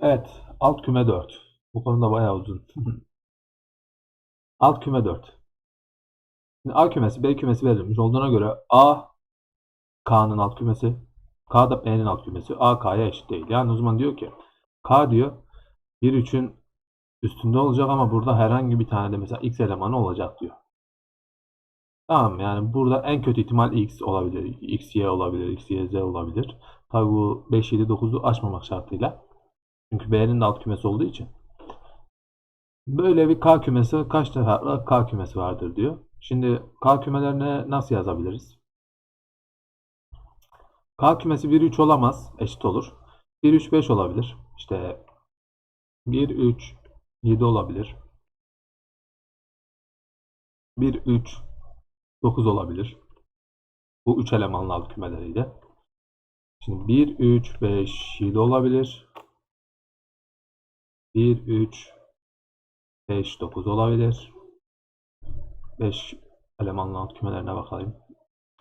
Evet. Alt küme 4. Bu konuda bayağı uzun. alt küme 4. Şimdi A kümesi B kümesi verilmiş olduğuna göre A K'nın alt kümesi K da B'nin alt kümesi A K'ya eşit değil. Yani o zaman diyor ki K diyor 1 3'ün üstünde olacak ama burada herhangi bir tane de mesela X elemanı olacak diyor. Tamam yani burada en kötü ihtimal X olabilir. X, Y olabilir. X, Y, Z olabilir. Tabi bu 5, 7, 9'u açmamak şartıyla. Çünkü B'nin de alt kümesi olduğu için. Böyle bir K kümesi kaç defa K kümesi vardır diyor. Şimdi K kümelerini nasıl yazabiliriz? K kümesi 1 3 olamaz. Eşit olur. 1 3 5 olabilir. İşte 1 3 7 olabilir. 1 3 9 olabilir. Bu 3 elemanlı alt kümeleriydi. Şimdi 1 3 5 7 olabilir. 1 3 5 9 olabilir. 5 elemanlı alt kümelerine bakalım.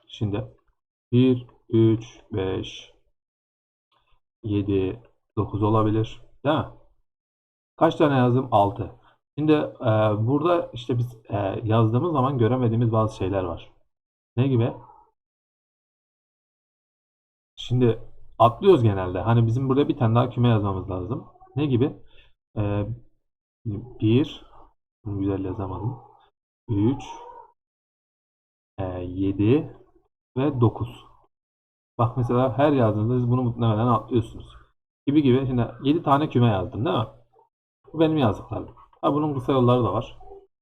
Şimdi 1 3 5 7 9 olabilir. Değil mi? Kaç tane yazdım? 6. Şimdi e, burada işte biz e, yazdığımız zaman göremediğimiz bazı şeyler var. Ne gibi? Şimdi atlıyoruz genelde. Hani bizim burada bir tane daha küme yazmamız lazım. Ne gibi? E, 1 bunu güzel yazamadım. 3 e, 7 ve 9. Bak mesela her yazdığınızda siz bunu muhtemelen atlıyorsunuz. Gibi gibi. Şimdi 7 tane küme yazdım değil mi? Bu benim yazdıklarım. Ha bunun kısa yolları da var.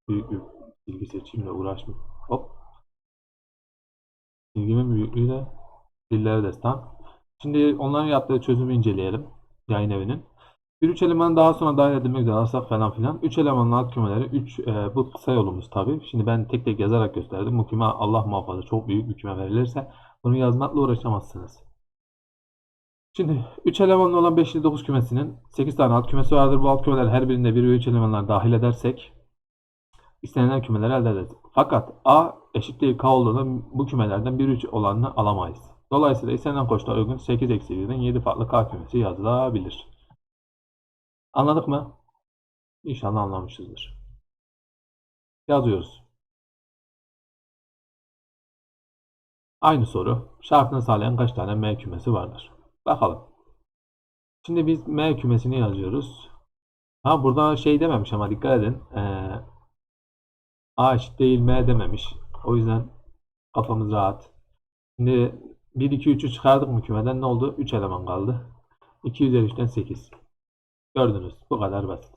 Büyük bir bilgi seçimle uğraşmayayım. Hop. Bilgimin büyüklüğü de dillere destan. Şimdi onların yaptığı çözümü inceleyelim. Yayın evinin. Bir üç eleman daha sonra dahil edilmek üzere alırsak falan filan. Üç elemanlı alt kümeleri. Üç, e, bu kısa yolumuz tabii. Şimdi ben tek tek yazarak gösterdim. Bu küme Allah muhafaza çok büyük bir küme verilirse bunu yazmakla uğraşamazsınız. Şimdi 3 elemanlı olan 5 ile 9 kümesinin 8 tane alt kümesi vardır. Bu alt kümeler her birinde 1 ve 3 elemanlar dahil edersek istenilen kümeleri elde ederiz. Fakat A eşit değil K olduğunda bu kümelerden 1 3 olanını alamayız. Dolayısıyla istenilen koşula uygun 8 eksi 1'den 7 farklı K kümesi yazılabilir. Anladık mı? İnşallah anlamışızdır. Yazıyoruz. Aynı soru. Şartını sağlayan kaç tane M kümesi vardır? Bakalım. Şimdi biz M kümesini yazıyoruz. Ha burada şey dememiş ama dikkat edin. Ee, A eşit değil M dememiş. O yüzden kafamız rahat. Şimdi 1, 2, 3'ü çıkardık mı kümeden ne oldu? 3 eleman kaldı. 2 üzeri 3'ten 8. Gördünüz. Bu kadar basit.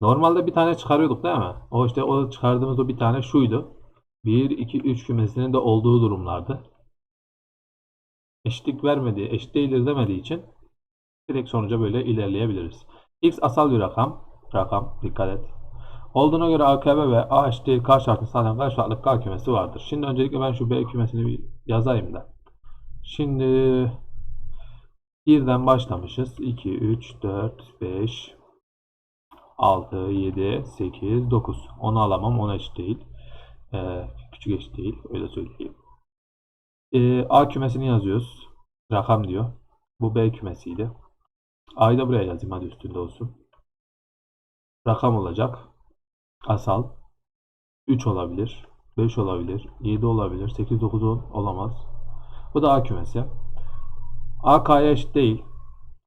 Normalde bir tane çıkarıyorduk değil mi? O işte o çıkardığımız o bir tane şuydu. 1, 2, 3 kümesinin de olduğu durumlardı. Eşitlik vermediği, eşit değildir demediği için direkt sonuca böyle ilerleyebiliriz. X asal bir rakam. Rakam. Dikkat et. Olduğuna göre AKB ve A eşit değil K şartını sağlayan kaç farklı K kümesi vardır? Şimdi öncelikle ben şu B kümesini bir yazayım da. Şimdi birden başlamışız. 2, 3, 4, 5, 6, 7, 8, 9. Onu alamam. Ona eşit değil. Ee, küçük eşit değil. Öyle söyleyeyim. Ee, A kümesini yazıyoruz. Rakam diyor. Bu B kümesiydi. A'yı da buraya yazayım. Hadi üstünde olsun. Rakam olacak. Asal. 3 olabilir. 5 olabilir. 7 olabilir. 8, 9, 10 olamaz. Bu da A kümesi. A K'ya eşit değil.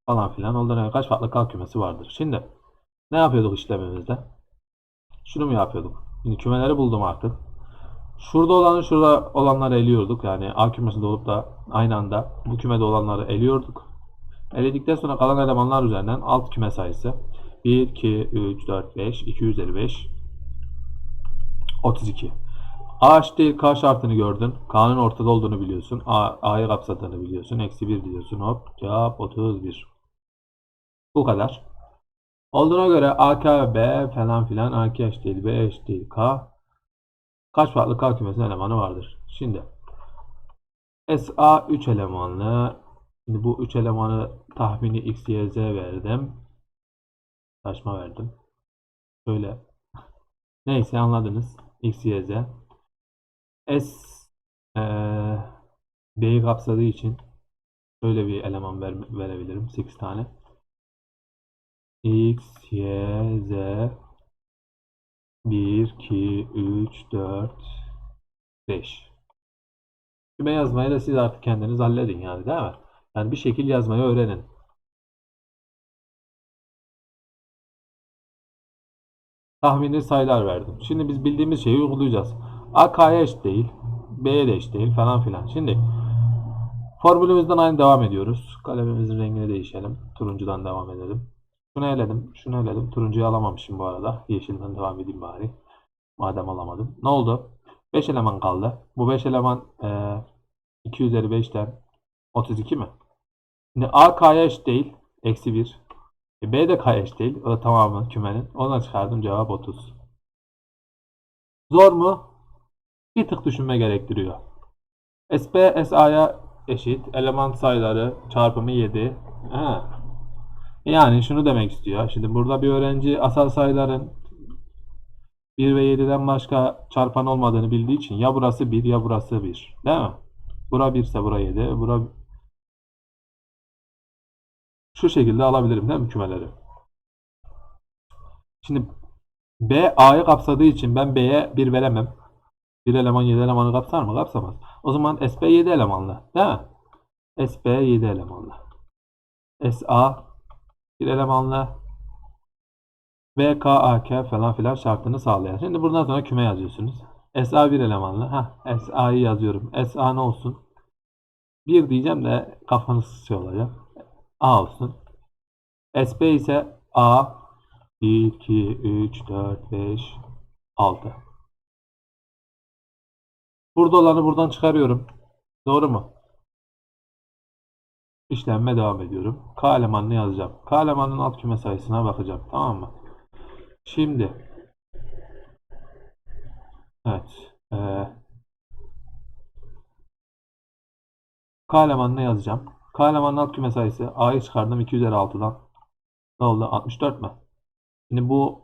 Falan filan. Ondan kaç farklı K kümesi vardır. Şimdi ne yapıyorduk işlemimizde? Şunu mu yapıyorduk? Şimdi kümeleri buldum artık. Şurada olanı şurada olanları eliyorduk. Yani A kümesinde olup da aynı anda bu kümede olanları eliyorduk. Eledikten sonra kalan elemanlar üzerinden alt küme sayısı 1, 2, 3, 4, 5, 2 üzeri 5, 32. A eşit değil K şartını gördün. K'nın ortada olduğunu biliyorsun. A, A'yı kapsadığını biliyorsun. Eksi 1 diyorsun. Hop cevap 31. Bu kadar. Olduğuna göre AK ve B falan filan AK eşit değil B eşit değil K. Kaç farklı K kümesinin elemanı vardır? Şimdi SA 3 elemanlı. Şimdi bu 3 elemanı tahmini X, Y, Z verdim. Saçma verdim. Şöyle. Neyse anladınız. X, Y, Z. S ee, B'yi kapsadığı için şöyle bir eleman ver, verebilirim. 8 tane. X, Y, Z 1, 2, 3, 4, 5. Küme yazmayı da siz artık kendiniz halledin yani değil mi? Yani bir şekil yazmayı öğrenin. Tahmini sayılar verdim. Şimdi biz bildiğimiz şeyi uygulayacağız. A K'ya eşit değil. B'ye de eşit değil falan filan. Şimdi formülümüzden aynı devam ediyoruz. Kalemimizin rengini değişelim. Turuncudan devam edelim. Şunu eledim. Şunu eledim. Turuncuyu alamamışım bu arada. Yeşilden devam edeyim bari. Madem alamadım. Ne oldu? 5 eleman kaldı. Bu 5 eleman e, 2 üzeri 5'ten 32 mi? Şimdi A K'ya eşit değil. Eksi 1. E, B de K'ya eşit değil. O da tamamı kümenin. Ona çıkardım. Cevap 30. Zor mu? Bir tık düşünme gerektiriyor. SP SA'ya eşit. Eleman sayıları çarpımı 7. Ha. Yani şunu demek istiyor. Şimdi burada bir öğrenci asal sayıların 1 ve 7'den başka çarpan olmadığını bildiği için ya burası 1 ya burası 1. Değil mi? Bura 1 ise bura 7. Bura şu şekilde alabilirim değil mi kümeleri? Şimdi B A'yı kapsadığı için ben B'ye 1 veremem. 1 eleman 7 elemanı kapsar mı? Kapsamaz. O zaman SP 7 elemanlı. Değil mi? SP 7 elemanlı. SA 1 elemanlı. VK, AK falan filan şartını sağlayan. Şimdi buradan sonra küme yazıyorsunuz. SA 1 elemanlı. Heh, SA'yı yazıyorum. SA ne olsun? 1 diyeceğim de kafanız şey olacak. A olsun. SP ise A 1, 2, 3, 4, 5, 6. Burada olanı buradan çıkarıyorum. Doğru mu? İşlenme devam ediyorum. K elemanını yazacağım. K elemanının alt küme sayısına bakacağım. Tamam mı? Şimdi evet ee, K elemanını yazacağım. K elemanının alt küme sayısı A'yı çıkardım 2 üzeri 6'dan. Ne oldu? 64 mü? Şimdi bu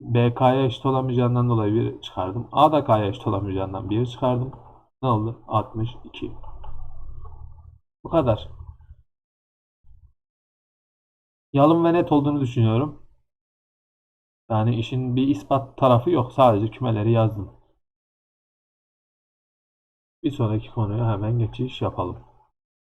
BK'ya eşit olamayacağından dolayı 1 çıkardım. A da K'ya eşit olamayacağından 1 çıkardım. Ne oldu? 62. Bu kadar. Yalın ve net olduğunu düşünüyorum. Yani işin bir ispat tarafı yok. Sadece kümeleri yazdım. Bir sonraki konuya hemen geçiş yapalım.